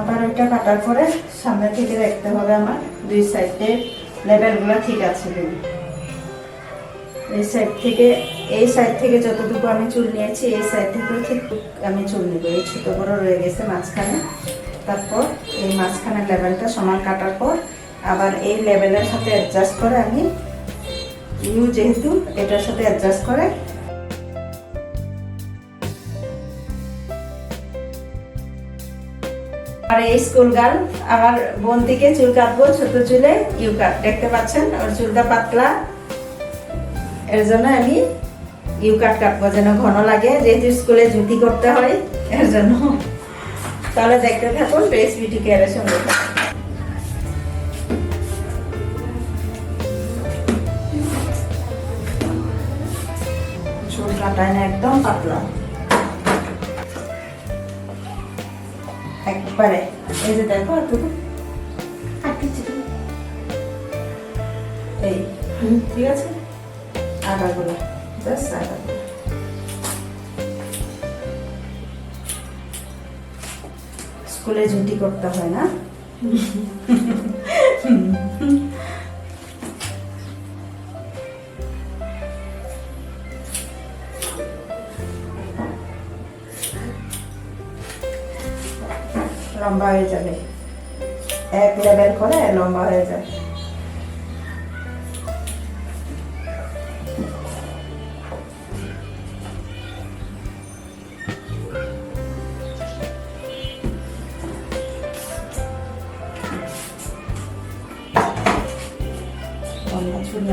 আবার ওইটা কাটার পরে সামনে থেকে দেখতে হবে আমার। দুই সাইডে লেভেলগুলো ঠিক আছে কিনা। এই সাইড থেকে, এই সাইড থেকে যতটুকু আমি চুল নিয়েছি, এই সাইড থেকেও ঠিক আমি চুল নিব। এই ছোট বড় রয়ে গেছে মাঝখানে। তারপর এই মাঝখানের লেভেলটা সমান কাটার পর আবার এই লেভেলের সাথে অ্যাডজাস্ট করে আমি ইউ যেহেতু এটার সাথে অ্যাডজাস্ট করে আর এই স্কুল গার্ল আমার বোন থেকে চুল কাটবো, ছোট চুলে ইউ কাট দেখতে পাচ্ছেন? ওর চুলটা পাতলা। এর জন্য আমি ইউ কাট কাটবো, যেন ঘন লাগে, যেহেতু স্কুলে জুতি করতে হয়, এর জন্য। তাহলে দেখতে থাকুন বেশ বিউটি কেয়ারের সঙ্গে। চুল কাটায় না, একদম পাতলা। একবারে এই যে দেখো এতটুকু এই ঠিক আছে আগাগুলো জাস্ট আগাগুলো স্কুলে ঝুটি করতে হয় না লম্বা হয়ে যাবে। এক লেভেল করে লম্বা হয়ে যাবে লম্বা চুল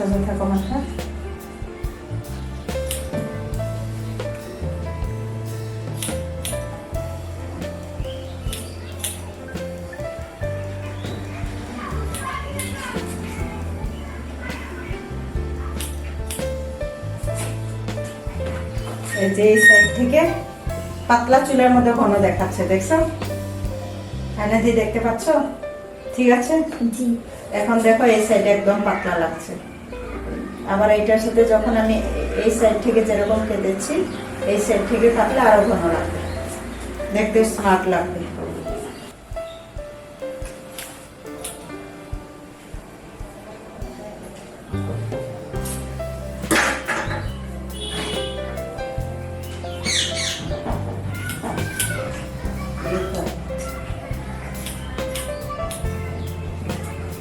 সোজা থাকো মাথা এই যে এই সাইড থেকে পাতলা চুলের মধ্যে ঘন দেখাচ্ছে দেখছ? এনে দিয়ে দেখতে পাচ্ছ? ঠিক আছে? এখন দেখো এই সাইড একদম পাতলা লাগছে। আবার এটার সাথে যখন আমি এই সাইড থেকে যেরকম কেটেছি, এই সাইড থেকে কাটলে আরও ঘন লাগবে। দেখতে স্মার্ট লাগবে।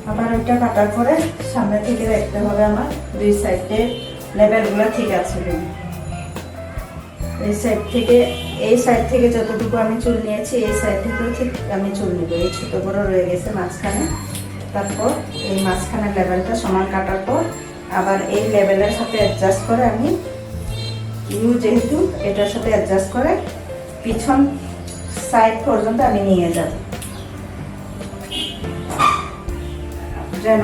আবার ওইটা কাটার পরে সামনে থেকে দেখতে হবে আমার, দুই সাইডে লেভেলগুলো ঠিক আছে এই সাইড থেকে, এই সাইড থেকে যতটুকু আমি চুল নিয়েছি, এই সাইড থেকেও ঠিক আমি চুল নিব। এই ছোট বড় রয়ে গেছে মাঝখানে। তারপর এই মাঝখানের লেভেলটা সমান কাটার পর আবার এই লেভেলের সাথে অ্যাডজাস্ট করে আমি ইউ যেহেতু, এটার সাথে অ্যাডজাস্ট করে পিছন সাইড পর্যন্ত আমি নিয়ে যাব। যেন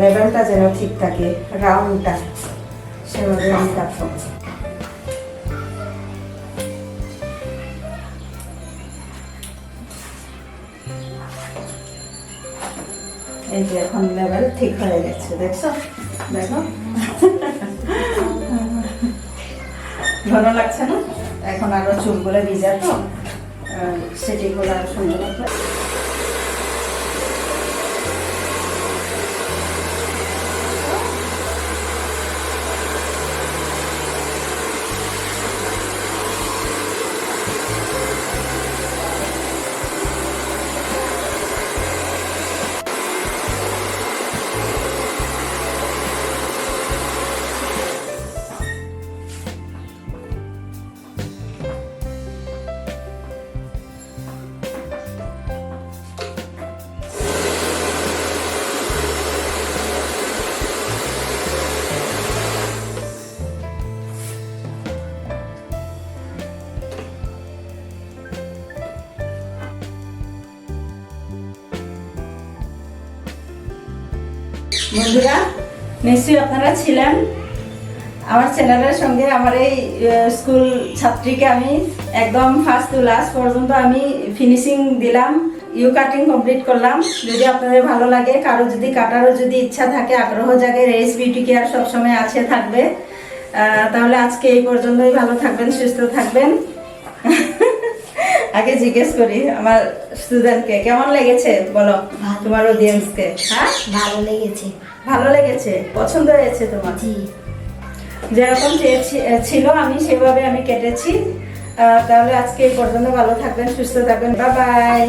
লেভেলটা যেন ঠিক থাকে রাউন্ডটা সেভাবে আমি কাটবো এই যে এখন লেভেল ঠিক হয়ে গেছে, দেখছ? দেখো। ভালো লাগছে না? এখন আরও চুলগুলো ভিজা তো সেটিগুলো আরও সুন্দর লাগবে। বন্ধুরা নিশ্চয়ই আপনারা ছিলেন? আমার চ্যানেলের সঙ্গে আমার এই স্কুল ছাত্রীকে আমি একদম ফার্স্ট টু লাস্ট পর্যন্ত আমি ফিনিশিং দিলাম ইউ কাটিং কমপ্লিট করলাম। যদি আপনাদের ভালো লাগে, কারও যদি কাটারও যদি ইচ্ছা থাকে, আগ্রহ জাগে রেস বিউটি কেয়ার সবসময় আছে থাকবে তাহলে আজকে এই পর্যন্তই ভালো থাকবেন, সুস্থ থাকবেন। আগে জিজ্ঞেস করি আমার স্টুডেন্টকে কেমন লেগেছে? বলো ভালো। তোমার অডিয়েন্সকে হ্যাঁ? ভালো লেগেছে। ভালো লেগেছে? পছন্দ হয়েছে তোমার? জি। যেরকম ছিল আমি সেভাবে আমি কেটেছি। তাহলে আজকে এই পর্যন্ত ভালো থাকবেন সুস্থ থাকবেন। বাবাই বাই বাই